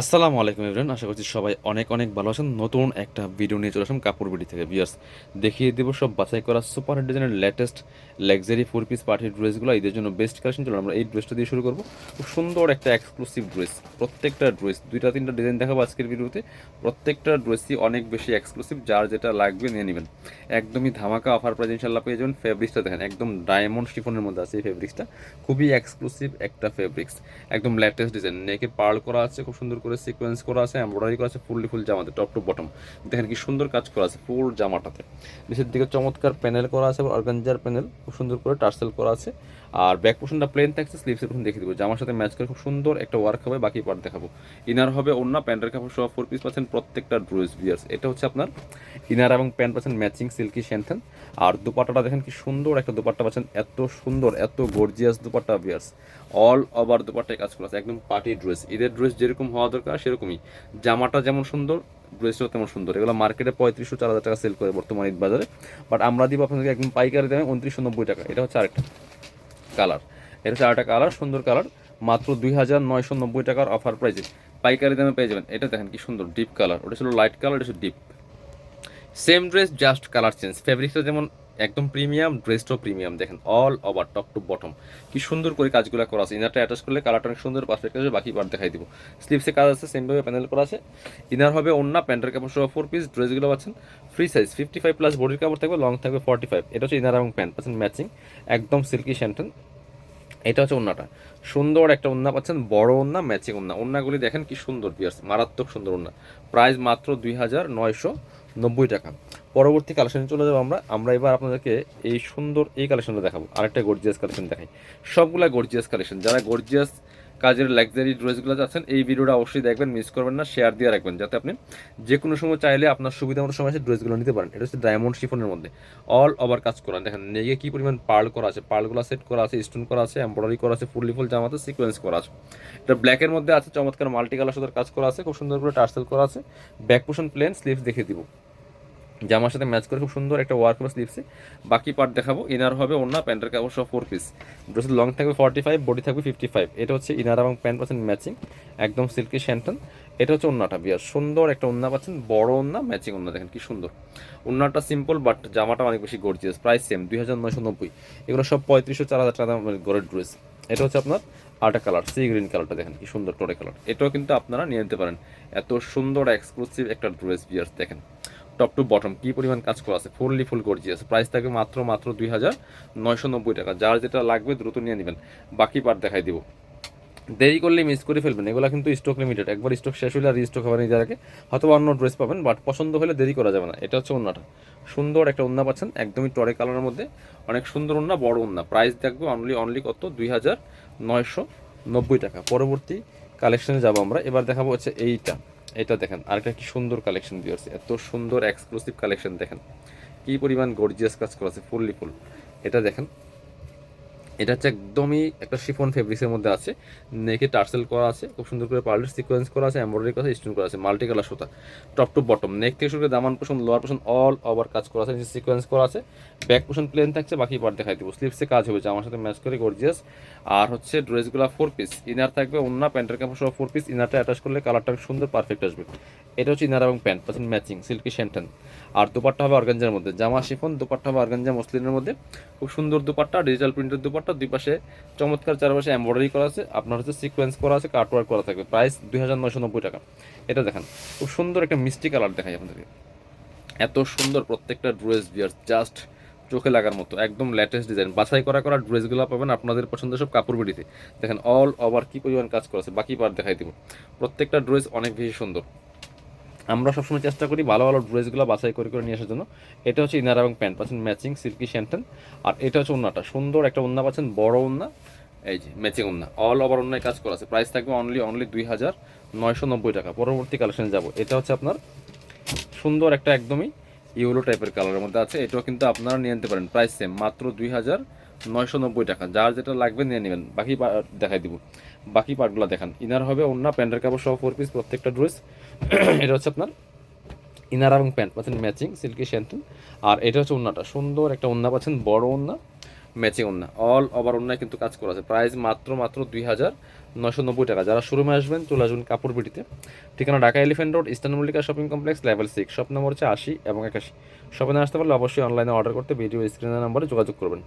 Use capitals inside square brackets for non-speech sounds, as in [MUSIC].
আসসালামু আলাইকুম এভরিওয়ান, আশা করছি সবাই অনেক অনেক ভালো আছেন। নতুন একটা ভিডিও নিয়ে চলে আসলাম কাপড় বিডি থেকে। বিয়ার্স দেখিয়ে দেবো সব বাছাই করা সুপার ডিজাইনের লেটেস্ট লাক্সারি ফোর পিস পার্টির ড্রেসগুলো এদের জন্য বেস্ট কালেকশন চলো আমরা এই ড্রেসটা দিয়ে শুরু করব। খুব সুন্দর একটা এক্সক্লুসিভ ড্রেস প্রত্যেকটা ড্রেস দুইটা তিনটা ডিজাইন দেখাবো আজকের ভিডিওতে প্রত্যেকটা ড্রেসই অনেক বেশি এক্সক্লুসিভ যার যেটা লাগবে নিয়ে নেবেন। একদমই ধামাকা অফার প্রাইস ইনশাল্লাহ পেয়ে যাবেন। ফেব্রিক্সটা দেখেন, একদম ডায়মন্ড শিফনের মধ্যে আছে এই ফেব্রিক্সটা খুবই এক্সক্লুসিভ একটা ফেব্রিক্স একদম লেটেস্ট ডিজাইন নেকে পার্ল করা আছে, খুব সুন্দর করে সিকোয়েন্স করা আছে এমব্রয়ডারি করা আছে ফুললি ফুল জামাতে টপ টু বটম দেখেন কি সুন্দর কাজ করা আছে ফুল জামাটাতে। নিচের দিকে চমৎকার প্যানেল করা আছে অর্গানজার প্যানেল খুব সুন্দর করে টার্সেল করা আছে। আর ব্যাক পোর্শনটা প্লেন থাকছে স্লিভসের পোর্শন দেখিয়ে দেবো। জামার সাথে ম্যাচ করে খুব সুন্দর একটা ওয়ার্ক হবে, বাকি পার্ট দেখাবো। ইনার হবে অন্য প্যান্টের কাপড় সহ ফোর পিস পাচ্ছেন প্রত্যেকটা ড্রেস বিয়ার্স এটা হচ্ছে আপনার ইনার এবং প্যান্ট পাচ্ছেন ম্যাচিং সিল্কি শ্যান্থেন আর দুপাট্টাটা দেখেন কি সুন্দর একটা দুপাট্টা পাচ্ছেন, এত সুন্দর, এত gorgeous dupatta bears all over দুপাট্টায় কাজ করা আছে, একদম পার্টি ড্রেস ঈদের ড্রেস যেরকম হওয়া দরকার, সেরকমই। জামাটা যেমন সুন্দর, ড্রেসটাও তেমন সুন্দর। এগুলো মার্কেটে পঁয়ত্রিশশো, চার হাজার টাকা সেল করে বর্তমান ঈদ বাজারে। বাট আমরা দিব আপনাদেরকে একদম পাইকারি দামে উনত্রিশশো নব্বই টাকা। এটা হচ্ছে আরেকটা কালার এটা হচ্ছে আরেকটা কালার সুন্দর কালার মাত্র দুই হাজার নয়শো নব্বই টাকার অফার প্রাইসে পাইকারি দামে পেয়ে যাবেন। এটা দেখেন কি সুন্দর ডিপ কালার ওটা ছিল লাইট কালার এটা ছিল deep same dress just colour change ফেব্রিক্সটা যেমন একদম প্রিমিয়াম, ড্রেসটাও প্রিমিয়াম, দেখেন all over top to bottom কি সুন্দর করে কাজগুলো করা আছে। ইনারটা অ্যাটাচ করলে কালারটা অনেক সুন্দর পারফেক্ট আছে বাকি পার্ট দেখাই দিব। স্লিপসে কাজ আছে সেমভাবে প্যানেল করা আছে। ইনার হবে অন্য প্যান্টের কাপড় সহ ফোর পিস ড্রেসগুলো পাচ্ছেন free size fifty five plus বডির কাপড় থাকবে লং থাকবে ফর্টি ফাইভ এটা হচ্ছে ইনার এবং প্যান্ট পাচ্ছেন ম্যাচিং একদম সিল্কি শ্যান্টন এটা হচ্ছে ওন্নাটা সুন্দর একটা ওন্না পাচ্ছেন, বড় ওন্না ম্যাচিং ওন্না ওন্নাগুলি দেখেন কি সুন্দর পিয়ার্স মারাত্মক সুন্দর ওন্না প্রাইস মাত্র দুই হাজার নয়শো নব্বই টাকা। পরবর্তী কালেকশনে চলে যাব আমরা। আমরা এবার আপনাদেরকে এই সুন্দর এই কালেকশনটা দেখাবো। আরেকটা গর্জিয়াস কালেকশন দেখাই। সবগুলা গর্জিয়াস কালেকশন যারা গর্জিয়াস কাজের লাক্সারি ড্রেসগুলো আছেন এই ভিডিওটা অবশ্যই দেখবেন মিস করবেন না শেয়ার দিয়ে রাখবেন, যাতে আপনি যে কোনো সময় চাইলে আপনার সুবিধা মতো সময় ড্রেসগুলো নিতে পারেন। এটা হচ্ছে ডায়মন্ড শিফনের মধ্যে। অল ওভার কাজ করা। দেখেন নেগে কি পরিমাণ পার্ল করা আছে? পার্লগুলো সেট করা আছে স্টোন করা আছে এমব্রয়ডারি করা আছে ফুললি ফুল জামাতে সিকোয়েন্স করা আছে। এটা ব্ল্যাকের মধ্যে আছে, চমৎকার মাল্টি কালার সাথে কাজ করা আছে, খুব সুন্দর করে টার্সেল করা আছে। ব্যাক পোর্শন প্লেন স্লিভস দেখিয়ে দিব। জামার সাথে ম্যাচ করে খুব সুন্দর একটা ওয়ার্ক হবে স্লিভসে বাকি পার্ট দেখাবো। ইনার হবে অন্য প্যান্টের কাপড় সব ফোর পিস ড্রেসের লং থাকবে ফর্টি ফাইভ বডি থাকবে ফিফটি ফাইভ এটা হচ্ছে ইনার এবং প্যান্ট পাচ্ছেন ম্যাচিং একদম সিল্কি শ্যান্টন এটা হচ্ছে অন্যটা বিয়ার সুন্দর একটা ওন্না পাচ্ছেন, বড় ওন্না ম্যাচিং ওন্না দেখেন কি সুন্দর। ওন্নাটা সিম্পল বাট জামাটা অনেক বেশি গর্জিয়াস প্রাইস সেম দুই হাজার নয়শো নব্বই। এগুলো সব পঁয়ত্রিশশো, চার হাজার টাকা গড়ের ড্রেস এটা হচ্ছে আপনার আরেকটা কালার সি গ্রিন কালারটা দেখেন কি সুন্দর টোরে কালার এটাও কিন্তু আপনারা নিয়ে নিতে পারেন। এত সুন্দর এক্সক্লুসিভ একটা ড্রেস বিয়ার্স দেখেন। টপ টু বটম কি পরিমাণ কাজ করা আছে? ফুললি ফুল গর্জিয়াস প্রাইস থাকবে মাত্র মাত্র দুই হাজার নয়শো নব্বই টাকা। যার যেটা লাগবে দ্রুত নিয়ে নেবেন। বাকি পার্ট দেখাই দিব। দেরি করলে মিস করে ফেলবেন। এগুলো কিন্তু স্টক লিমিটেড একবার স্টক শেষ হলে আর স্টক হবে নিজের আগে। হয়তো অন্য ড্রেস পাবেন বাট পছন্দ হলে দেরি করা যাবে না। এটা হচ্ছে অন্যটা সুন্দর একটা ওন্না পাচ্ছেন, একদমই টরে কালারের মধ্যে। অনেক সুন্দর ওন্না, বড় ওন্না। প্রাইস দেখব অনলি অনলি কত? দুই হাজার নয়শো নব্বই টাকা। পরবর্তী কালেকশনে যাব আমরা। এবার দেখাবো হচ্ছে এইটা। এটা দেখেন, আরেকটা কি সুন্দর কালেকশন দিয়েছে এত সুন্দর এক্সক্লুসিভ কালেকশন দেখেন। কি পরিমাণ গর্জিয়াস কাজ করা আছে ফুললি ফুল এটা দেখেন এটা হচ্ছে একদমই একটা শিফন ফেব্রিক্সের মধ্যে আছে। নেকে টার্সেল করা আছে, খুব সুন্দর করে পার্লের সিকোয়েন্স করা আছে এমব্রয়ডারি করা আছে স্টোন করা আছে মাল্টি কালার সুতা টপ টু বটম নেক থেকে শুরু করে দামান পোষণ লোয়ার পোষণ অল ওভার কাজ করা আছে সিকোয়েন্স করা আছে। ব্যাক পোষণ প্লেন থাকছে, বাকি পার্ট দেখাই দিব। স্লিপসে কাজ হবে, জামার সাথে ম্যাচ করে গর্জিয়াস আর হচ্ছে ড্রেসগুলো ফোর পিস ইনার থাকবে অন্য প্যান্টের কাপড় সহ ফোর পিস ইনারটা অ্যাটাচ করলে কালারটা সুন্দর পারফেক্ট আসবে। এটা হচ্ছে ইনার এবং প্যান্ট পাচ্ছেন ম্যাচিং সিল্কি শ্যান্টন আর দুপাট্টা হবে অর্গানজার মধ্যে। জামা শিফন, দুপাট্টা হবে অর্গানজা মসলিনের মধ্যে। খুব সুন্দর দুপাট্টা ডিজিটাল প্রিন্টের দুপাট্টা। দুই পাশে চমৎকার চারপাশে এমব্রয়ডারি করা আছে। আপনার হচ্ছে সিকোয়েন্স করা আছে কাটওয়ার্ক করা থাকবে। প্রাইস দুই নব্বই টাকা। এটা দেখেন, খুব সুন্দর একটা মিষ্টি কালার দেখাই আপনাদেরকে। এত সুন্দর প্রত্যেকটা ড্রেস বিয়ার জাস্ট চোখে লাগার মতো, একদম লেটেস্ট ডিজাইন বাছাই করা করা ড্রেসগুলো পাবেন আপনাদের পছন্দের সব কাপড় বিড়িতে দেখেন অল ওভার কি পরিমাণ কাজ করা আছে, বাকি পার্ট দেখাই দিব। প্রত্যেকটা ড্রেস অনেক বেশি সুন্দর। আমরা সবসময় চেষ্টা করি ভালো ভালো ড্রেসগুলো বাছাই করে করে নিয়ে আসার জন্য। এটা হচ্ছে ইনার এবং প্যান্ট, পাচ্ছেন ম্যাচিং সিল্কি শ্যান্টন আর এটা হচ্ছে ওন্নাটা, সুন্দর একটা ওন্না পাচ্ছেন, বড় ওন্না, এই যে ম্যাচিং ওন্না। অল ওভার ওন্নায় কাজ করা আছে। প্রাইস থাকবে অনলি অনলি দুই হাজার নয়শো নব্বই টাকা। পরবর্তী কালেকশনে যাব। এটা হচ্ছে আপনার সুন্দর একটা একদমই ইউলো টাইপের কালারের মধ্যে আছে। এটাও কিন্তু আপনারা নিয়ে নিতে পারেন। প্রাইস সেম মাত্র দুই হাজার নয়শো নব্বই টাকা। যার যেটা লাগবে নিয়ে নেবেন। বাকি দেখাই দিব। বাকি পার্টগুলো দেখান। ইনার হবে অন্য প্যান্টের কাপড় সহ ফোর পিস প্রত্যেকটা ড্রেস [CLEARS THROAT] এটা হচ্ছে আপনার ইনার এবং প্যান্ট পাচ্ছেন ম্যাচিং সিল্কি শ্যান্টন আর এটা হচ্ছে ওন্নাটা সুন্দর একটা ওন্না পাচ্ছেন, বড় ওন্না ম্যাচিং ওন্না অল ওভার ওন্নায় কিন্তু কাজ করা আছে। প্রাইস মাত্র মাত্র দুই হাজার নশো নব্বই টাকা। যারা শোরুমে আসবেন, চলে আসবেন কাপড় বিটিতে। ঠিকানা Dhaka elephant road eastern Mallika shopping complex level six shop number হচ্ছে আশি এবং একাশি। শপিংয়ে আসতে পারলে অবশ্যই অনলাইনে অর্ডার করতে ভিডিও স্ক্রিনের নাম্বারে যোগাযোগ করবেন।